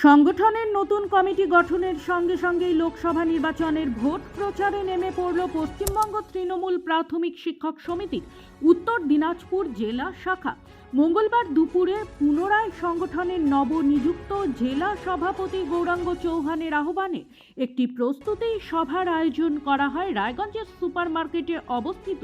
সংগঠনের নতুন কমিটি গঠনের সঙ্গে সঙ্গেই লোকসভা নির্বাচনের ভোট প্রচারে নেমে পড়ল পশ্চিমবঙ্গ তৃণমূল প্রাথমিক শিক্ষক সমিতির উত্তর দিনাজপুর জেলা শাখা। মঙ্গলবার দুপুরে পুনরায় সংগঠনের নবনিযুক্ত জেলা সভাপতি গৌরাঙ্গ চৌহানের আহ্বানে একটি প্রস্তুতি সভার আয়োজন করা হয় রায়গঞ্জের সুপার মার্কেটে অবস্থিত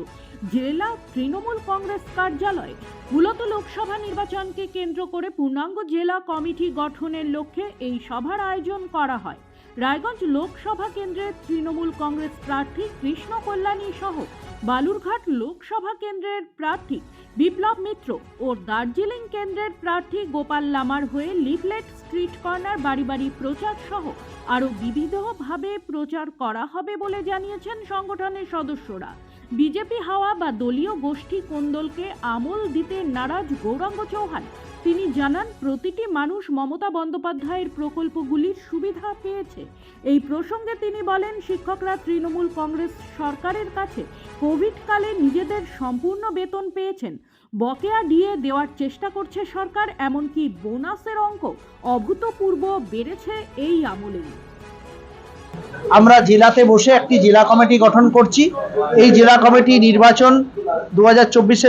জেলা তৃণমূল কংগ্রেস কার্যালয়ে। মূলত লোকসভা নির্বাচনকে কেন্দ্র করে পূর্ণাঙ্গ জেলা কমিটি গঠনের লক্ষ্যে এই সভার আয়োজন করা হয়। রায়গঞ্জ লোকসভা কেন্দ্রের তৃণমূল কংগ্রেস প্রার্থী কৃষ্ণ কল্যাণী সহ বালুরঘাট লোকসভা কেন্দ্রের প্রার্থী বিপ্লব মিত্র ও দার্জিলিং কেন্দ্রের প্রার্থী গোপাল লামার হয়ে লিফলেট স্ট্রিট কর্নার বাড়ি বাড়ি প্রচার সহ আরও বিবিধভাবে প্রচার করা হবে বলে জানিয়েছেন সংগঠনের সদস্যরা। বিজেপি হাওয়া বা দলীয় গোষ্ঠী কোন্দলকে আমল দিতে নারাজ গৌরাঙ্গ চৌহান তিনি জানান, প্রতিটি মানুষ মমতা বন্দ্যোপাধ্যায়ের প্রকল্পগুলির সুবিধা পেয়েছে। এই প্রসঙ্গে তিনি বলেন, শিক্ষকরা তৃণমূল কংগ্রেস সরকারের কাছে কোভিডকালে নিজেদের সম্পূর্ণ বেতন পেয়েছেন। বকেয়া দিয়ে দেওয়ার চেষ্টা করছে সরকার, এমনকি বোনাসের অঙ্ক অভূতপূর্ব বেড়েছে এই আমলেই আমরা জেলাতে বসে একটি জেলা কমিটি গঠন করছি। এই জেলা কমিটি নির্বাচন দু হাজার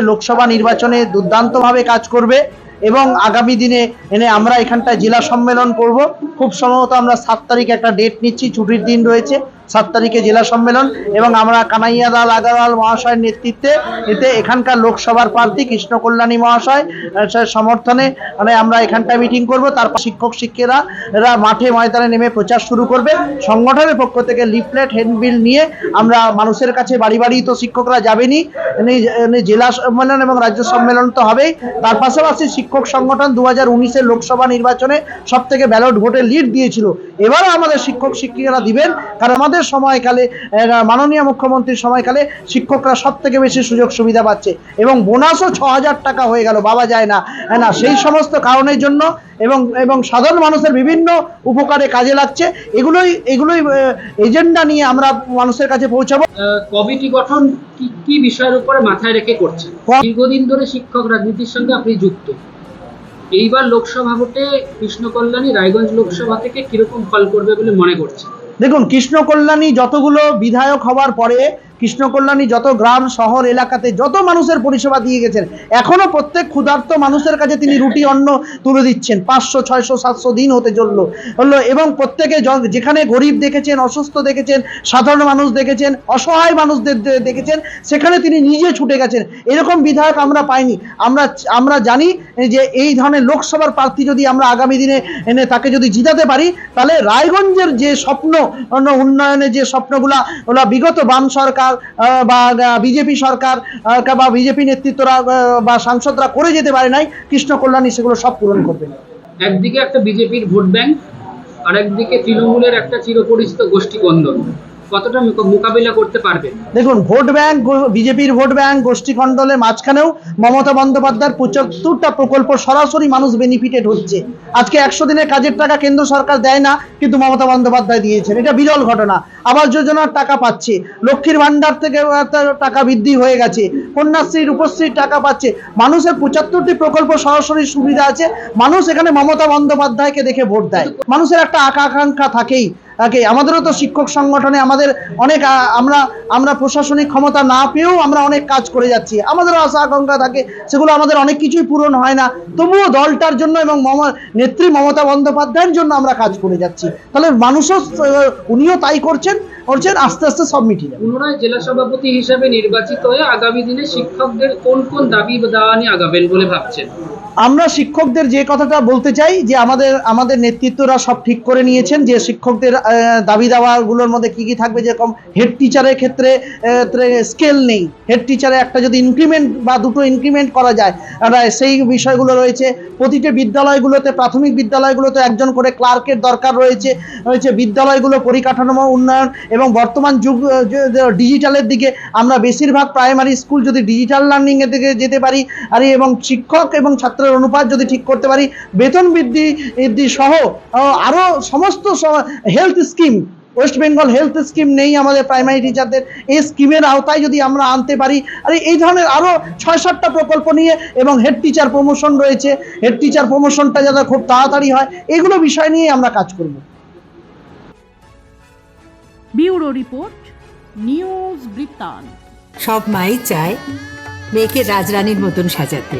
লোকসভা নির্বাচনে দুর্দান্তভাবে কাজ করবে। এবং আগামী দিনে এনে আমরা এখানটায় জেলা সম্মেলন করব। খুব সম্ভবত আমরা সাত তারিখ একটা ডেট নিচ্ছি, ছুটির দিন রয়েছে। সাত তারিখে জেলা সম্মেলন এবং আমরা কানাইয়া লাল আগারওয়াল মহাশয়ের নেতৃত্বে এতে এখানকার লোকসভার প্রার্থী কৃষ্ণ কল্যাণী মহাশয় সমর্থনে মানে আমরা এখানটায় মিটিং করব। তারপর শিক্ষক শিক্ষিরা এরা মাঠে ময়দানে নেমে প্রচার শুরু করবে। সংগঠনের পক্ষ থেকে লিফলেট হ্যান্ডবিল নিয়ে আমরা মানুষের কাছে বাড়ি বাড়ি তো শিক্ষকরা এমনি জেলা সম্মেলন এবং রাজ্য সম্মেলন তো হবেই। তার পাশাপাশি শিক্ষক সংগঠন দু হাজার লোকসভা নির্বাচনে সব থেকে ব্যালট ভোটে লিড দিয়েছিল। এবারও আমাদের শিক্ষক, শিক্ষিকারা দিবেন। কারণ আমাদের সময়কালে মাননীয় মুখ্যমন্ত্রীর সময়কালে শিক্ষকরা সব থেকে বেশি সুযোগ সুবিধা পাচ্ছে এবং বোনাসও ছ হাজার টাকা হয়ে গেল বাবা যায় না। হ্যাঁ না সেই সমস্ত কারণের জন্য এবং এবং সাধারণ মানুষের বিভিন্ন উপকারে কাজে লাগছে। এগুলোই এগুলোই এজেন্ডা নিয়ে আমরা মানুষের কাছে পৌঁছাবো। কমিটি গঠন কি কি বিষয়ের উপরে মাথায় রেখে করছেন? ক- দীর্ঘদিন ধরে শিক্ষক রাজনীতির সঙ্গে আপনি যুক্ত। এইবার লোকসভা ভোটে কৃষ্ণ কল্যাণী রায়গঞ্জ লোকসভা থেকে কীরকম ফল করবে বলে মনে করছেন? দেখুন কৃষ্ণ কল্যাণী যতগুলো বিধায়ক হওয়ার পরে কৃষ্ণ কল্যাণী যত গ্রাম, শহর, এলাকাতে যত মানুষের পরিষেবা দিয়ে গেছেন, এখনও প্রত্যেক ক্ষুধার্ত মানুষের কাছে তিনি রুটি, অন্ন তুলে দিচ্ছেন। পাঁচশো, ছয়শো, সাতশো দিন হতে চলল। হলো এবং প্রত্যেকে যেখানে গরিব দেখেছেন, অসুস্থ দেখেছেন, সাধারণ মানুষ দেখেছেন, অসহায় মানুষদের দেখেছেন, সেখানে তিনি নিজে ছুটে গেছেন। এরকম বিধায়ক আমরা পাইনি। আমরা আমরা জানি যে এই ধরনের লোকসভার প্রার্থী যদি আমরা আগামী দিনে এনে তাকে যদি জিতাতে পারি, তাহলে রায়গঞ্জের যে স্বপ্ন, অন্য উন্নয়নের যে স্বপ্নগুলা বিগত বাম সরকার আহ, বা বিজেপি সরকার বা বিজেপি নেতৃত্বরা বা সাংসদরা করে যেতে পারে নাই কৃষ্ণ কল্যাণী সেগুলো সব পূরণ করবেন একদিকে একটা বিজেপির ভোট ব্যাংক আর একদিকে তৃণমূলের একটা চিরপরিচিত গোষ্ঠী কন্দল। কতটা মোকা- মোকাবিলা করতে পারবে? দেখুন, ভোট ব্যাংক, বিজেপির ভোট ব্যাংক গোষ্ঠীখণ্ডলের মাঝখানেও মমতা বন্দ্যোপাধ্যায়ের পঁচাত্তরটা প্রকল্প সরাসরি মানুষ বেনিফিটেড হচ্ছে আজকে একশো দিনের কাজের টাকা কেন্দ্র সরকার দেয় না, কিন্তু মমতা বন্দ্যোপাধ্যায় দিয়েছেন। এটা বিরল ঘটনা। আবাস যোজনার টাকা পাচ্ছে। লক্ষ্মীর ভান্ডার থেকে টাকা বৃদ্ধি হয়ে গেছে। কন্যাশ্রী রূপশ্রীর টাকা পাচ্ছে। মানুষের পঁচাত্তরটি প্রকল্প সরাসরি সুবিধা আছে। মানুষ এখানে মমতা বন্দ্যোপাধ্যায়কে দেখে ভোট দেয়। মানুষের একটা আকাঙ্ক্ষা থাকেই। থাকে আমাদেরও তো শিক্ষক সংগঠনে আমাদের অনেক আমরা আমরা প্রশাসনিক ক্ষমতা না পেয়েও আমরা অনেক কাজ করে যাচ্ছি। আমাদেরও আশা, আকাঙ্ক্ষা থাকে, সেগুলো আমাদের অনেক কিছুই পূরণ হয় না। তবুও দলটার জন্য এবং নেত্রী মমতা বন্দ্যোপাধ্যায়ের জন্য আমরা কাজ করে যাচ্ছি। তাহলে মানুষও উনিও তাই করছেন করছেন, আস্তে আস্তে সব মিটিয়ে যাবে। পুনরায় জেলা সভাপতি হিসেবে নির্বাচিত হয়ে আগামী দিনে শিক্ষকদের কোন কোন দাবি দাওয়া নিয়ে আগাবেন বলে ভাবছেন? আমরা শিক্ষকদের যে কথাটা বলতে চাই, যে আমাদের আমাদের নেতৃত্বরা সব ঠিক করে নিয়েছেন যে শিক্ষকদের দাবি দাওয়াগুলোর মধ্যে কি কি থাকবে, যেরকম হেড টিচারের ক্ষেত্রে স্কেল নেই। হেড টিচারে একটা যদি ইনক্রিমেন্ট বা দুটো ইনক্রিমেন্ট করা যায় সেই বিষয়গুলো রয়েছে। প্রতিটি বিদ্যালয়গুলোতে, প্রাথমিক বিদ্যালয়গুলোতে একজন করে ক্লার্কের দরকার রয়েছে রয়েছে বিদ্যালয়গুলো পরিকাঠামো উন্নয়ন এবং বর্তমান যুগ ডিজিটালের দিকে আমরা বেশিরভাগ প্রাইমারি স্কুল যদি ডিজিটাল লার্নিংয়ের দিকে যেতে পারি, আর এবং শিক্ষক এবং ছাত্রের অনুপাত যদি ঠিক করতে পারি বেতন বৃদ্ধি বৃদ্ধি সহ আহ, আরও সমস্ত health scheme West Bengal health scheme নেই আমাদের প্রাইমারি টিচারদের এই স্কিমের আওতায় যদি আমরা আনতে পারি আর এই ধরনের আরও ছয় সাতটা প্রকল্প নিয়ে এবং হেড টিচার প্রমোশন রয়েছে হেড টিচার প্রমোশনটা যাতে খুব তাড়াতাড়ি হয় এগুলো বিষয় নিয়ে আমরা কাজ করব। ব্যুরো রিপোর্ট নিউজ বৃত্তান্ত সব মাই চায় মেয়েকে রাজরানীর মতন সাজাতে।